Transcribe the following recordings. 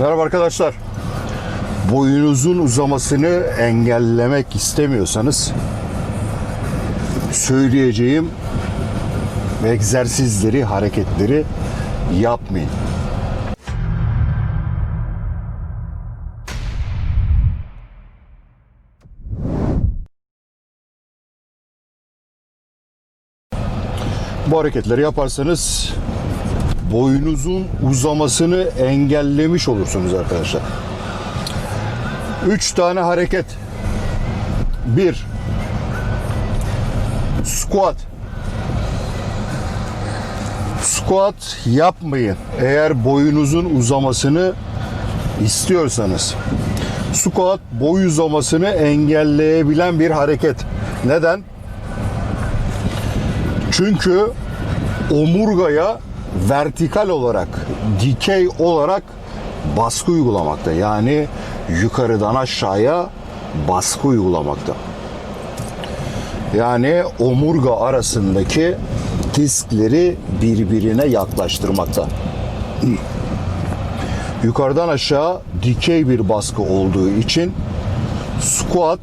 Merhaba arkadaşlar. Boyunuzun uzamasını engellemek istemiyorsanız söyleyeceğim egzersizleri, hareketleri yapmayın. Bu hareketleri yaparsanız boyunuzun uzamasını engellemiş olursunuz arkadaşlar. 3 tane hareket. 1 Squat. Squat yapmayın. Eğer boyunuzun uzamasını istiyorsanız. Squat boy uzamasını engelleyebilen bir hareket. Neden? Çünkü omurgaya vertikal olarak, dikey olarak baskı uygulamakta. Yani yukarıdan aşağıya baskı uygulamakta. Yani omurga arasındaki diskleri birbirine yaklaştırmakta. Yukarıdan aşağı dikey bir baskı olduğu için squat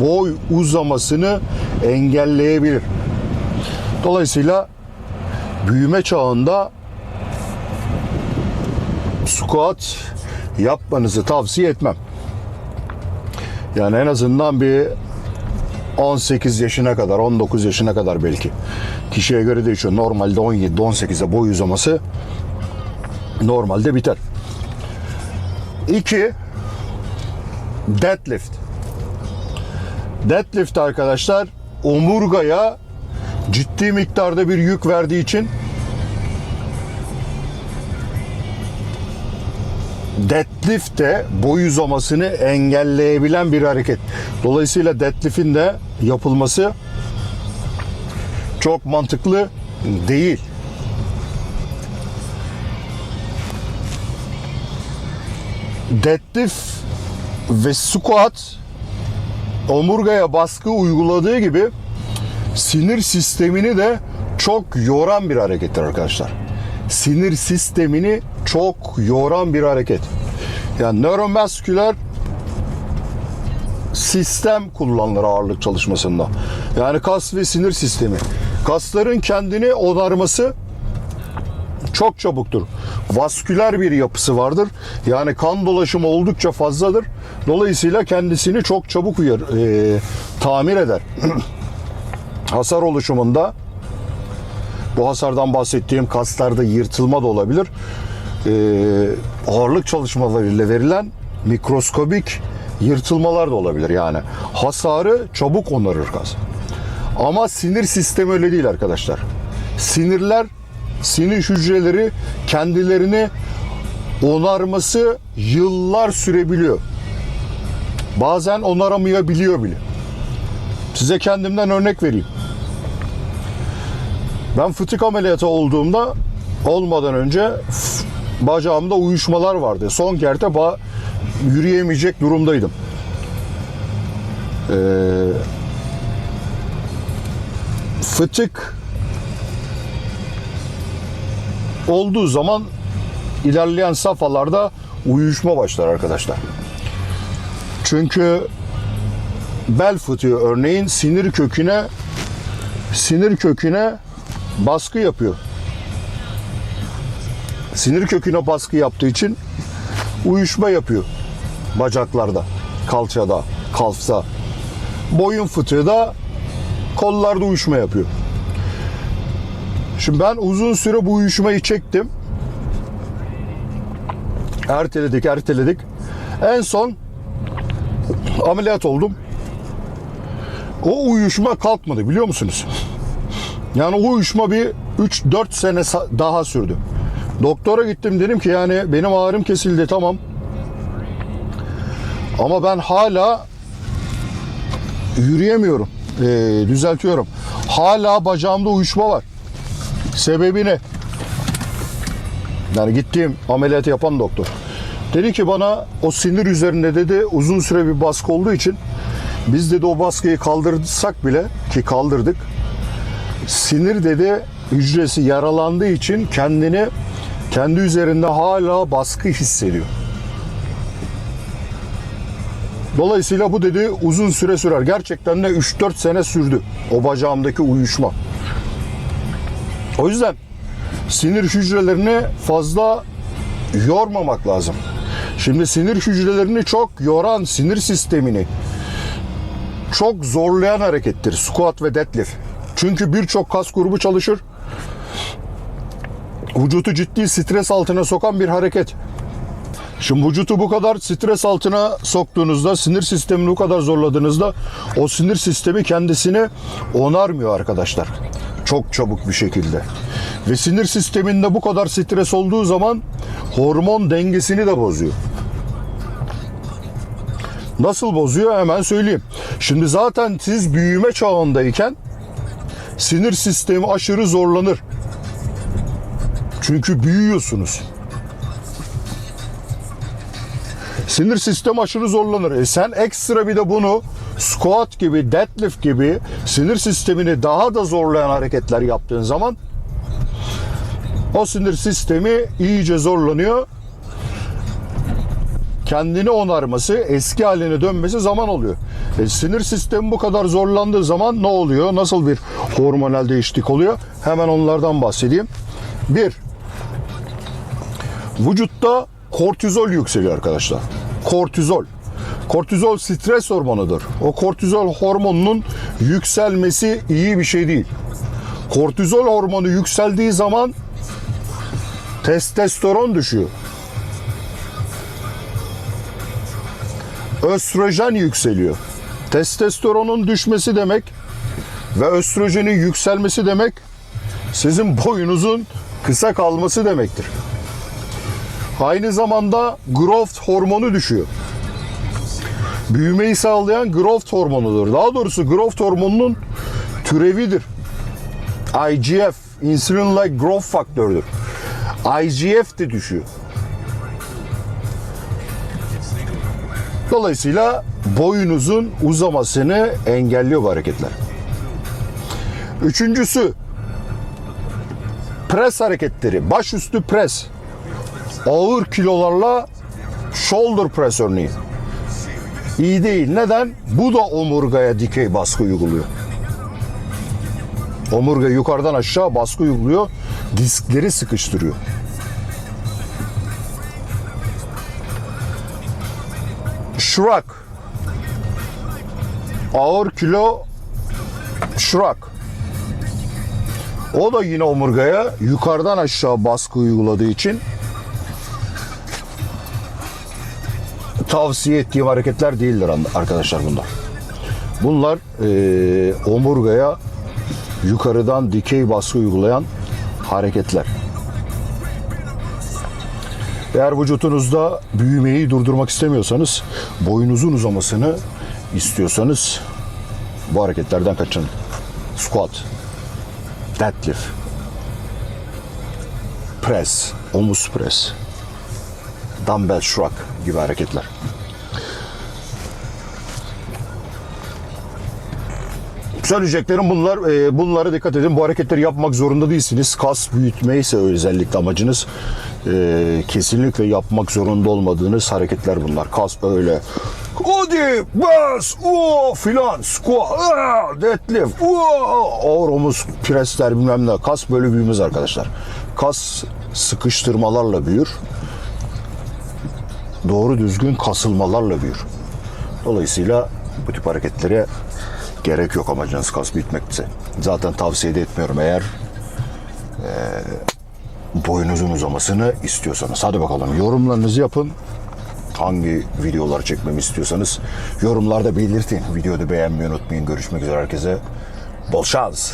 boy uzamasını engelleyebilir. Dolayısıyla büyüme çağında squat yapmanızı tavsiye etmem. Yani en azından bir 18 yaşına kadar, 19 yaşına kadar belki. Kişiye göre değişiyor. Normalde 17, 18'e boy uzaması normalde biter. 2 deadlift. Deadlift arkadaşlar omurgaya ciddi miktarda bir yük verdiği için deadlift de boy uzamasını engelleyebilen bir hareket. Dolayısıyla deadlift'in de yapılması çok mantıklı değil. Deadlift ve squat omurgaya baskı uyguladığı gibi sinir sistemini de çok yoran bir harekettir arkadaşlar. Sinir sistemini çok yoran bir hareket. Yani nöromasküler sistem kullanılır ağırlık çalışmasında. Yani kas ve sinir sistemi. Kasların kendini onarması çok çabuktur. Vasküler bir yapısı vardır. Yani kan dolaşımı oldukça fazladır. Dolayısıyla kendisini çok çabuk uyar, e, tamir eder. hasar oluşumunda bu hasardan bahsettiğim kaslarda yırtılma da olabilir. Ee, ağırlık çalışmalarıyla verilen mikroskobik yırtılmalar da olabilir yani. Hasarı çabuk onarır kas. Ama sinir sistemi öyle değil arkadaşlar. Sinirler, sinir hücreleri kendilerini onarması yıllar sürebiliyor. Bazen onaramayabiliyor bile. Size kendimden örnek vereyim. Ben fıtık ameliyatı olduğumda olmadan önce bacağımda uyuşmalar vardı. Son kerte ba- yürüyemeyecek durumdaydım. Ee, fıtık olduğu zaman ilerleyen safhalarda uyuşma başlar arkadaşlar. Çünkü bel fıtığı örneğin sinir köküne sinir köküne baskı yapıyor. Sinir köküne baskı yaptığı için uyuşma yapıyor bacaklarda, kalçada, kalfta. Boyun fıtığı da kollarda uyuşma yapıyor. Şimdi ben uzun süre bu uyuşmayı çektim. Erteledik, erteledik. En son ameliyat oldum. O uyuşma kalkmadı biliyor musunuz? Yani o uyuşma bir 3-4 sene daha sürdü. Doktora gittim dedim ki yani benim ağrım kesildi tamam. Ama ben hala yürüyemiyorum. Ee, düzeltiyorum. Hala bacağımda uyuşma var. Sebebi ne? Yani gittiğim ameliyatı yapan doktor. Dedi ki bana o sinir üzerinde dedi uzun süre bir baskı olduğu için biz dedi o baskıyı kaldırsak bile ki kaldırdık. Sinir dedi hücresi yaralandığı için kendini kendi üzerinde hala baskı hissediyor. Dolayısıyla bu dedi uzun süre sürer. Gerçekten de 3-4 sene sürdü o bacağımdaki uyuşma. O yüzden sinir hücrelerini fazla yormamak lazım. Şimdi sinir hücrelerini çok yoran sinir sistemini çok zorlayan harekettir squat ve deadlift. Çünkü birçok kas grubu çalışır. Vücutu ciddi stres altına sokan bir hareket. Şimdi vücutu bu kadar stres altına soktuğunuzda, sinir sistemini bu kadar zorladığınızda o sinir sistemi kendisini onarmıyor arkadaşlar. Çok çabuk bir şekilde. Ve sinir sisteminde bu kadar stres olduğu zaman hormon dengesini de bozuyor. Nasıl bozuyor hemen söyleyeyim. Şimdi zaten siz büyüme çağındayken sinir sistemi aşırı zorlanır. Çünkü büyüyorsunuz. Sinir sistemi aşırı zorlanır. E sen ekstra bir de bunu squat gibi, deadlift gibi sinir sistemini daha da zorlayan hareketler yaptığın zaman o sinir sistemi iyice zorlanıyor. Kendini onarması, eski haline dönmesi zaman oluyor. E, sinir sistemi bu kadar zorlandığı zaman ne oluyor? Nasıl bir hormonal değişiklik oluyor? Hemen onlardan bahsedeyim. Bir, vücutta kortizol yükseliyor arkadaşlar. Kortizol. Kortizol stres hormonudur. O kortizol hormonunun yükselmesi iyi bir şey değil. Kortizol hormonu yükseldiği zaman testosteron düşüyor. Östrojen yükseliyor. Testosteronun düşmesi demek ve östrojenin yükselmesi demek sizin boyunuzun kısa kalması demektir. Aynı zamanda growth hormonu düşüyor. Büyümeyi sağlayan growth hormonudur. Daha doğrusu growth hormonunun türevidir. IGF, insulin like growth faktördür. IGF de düşüyor. Dolayısıyla boyunuzun uzamasını engelliyor bu hareketler. Üçüncüsü pres hareketleri. Başüstü pres. Ağır kilolarla shoulder press örneğin. İyi değil. Neden? Bu da omurgaya dikey baskı uyguluyor. Omurga yukarıdan aşağı baskı uyguluyor. Diskleri sıkıştırıyor. Shrug. Ağır kilo shrug. O da yine omurgaya yukarıdan aşağı baskı uyguladığı için tavsiye ettiğim hareketler değildir arkadaşlar bunlar. Bunlar eee, omurgaya yukarıdan dikey baskı uygulayan hareketler. Eğer vücutunuzda büyümeyi durdurmak istemiyorsanız, boyunuzun uzamasını istiyorsanız bu hareketlerden kaçın. Squat, deadlift, press, omuz press, dumbbell shrug gibi hareketler. Söyleyeceklerim bunlar. Ee, bunlara dikkat edin. Bu hareketleri yapmak zorunda değilsiniz. Kas büyütme ise özellikle amacınız ee, kesinlikle yapmak zorunda olmadığınız hareketler bunlar. Kas öyle hadi bas o filan squat deadlift o ağır omuz presler bilmem ne. Kas böyle büyümez arkadaşlar. Kas sıkıştırmalarla büyür. Doğru düzgün kasılmalarla büyür. Dolayısıyla bu tip hareketlere gerek yok amacınız kas büyütmekse zaten tavsiye de etmiyorum eğer boyunuzun uzamasını istiyorsanız. Hadi bakalım yorumlarınızı yapın. Hangi videolar çekmemi istiyorsanız yorumlarda belirtin. Videoda beğenmeyi unutmayın. Görüşmek üzere herkese. Bol şans.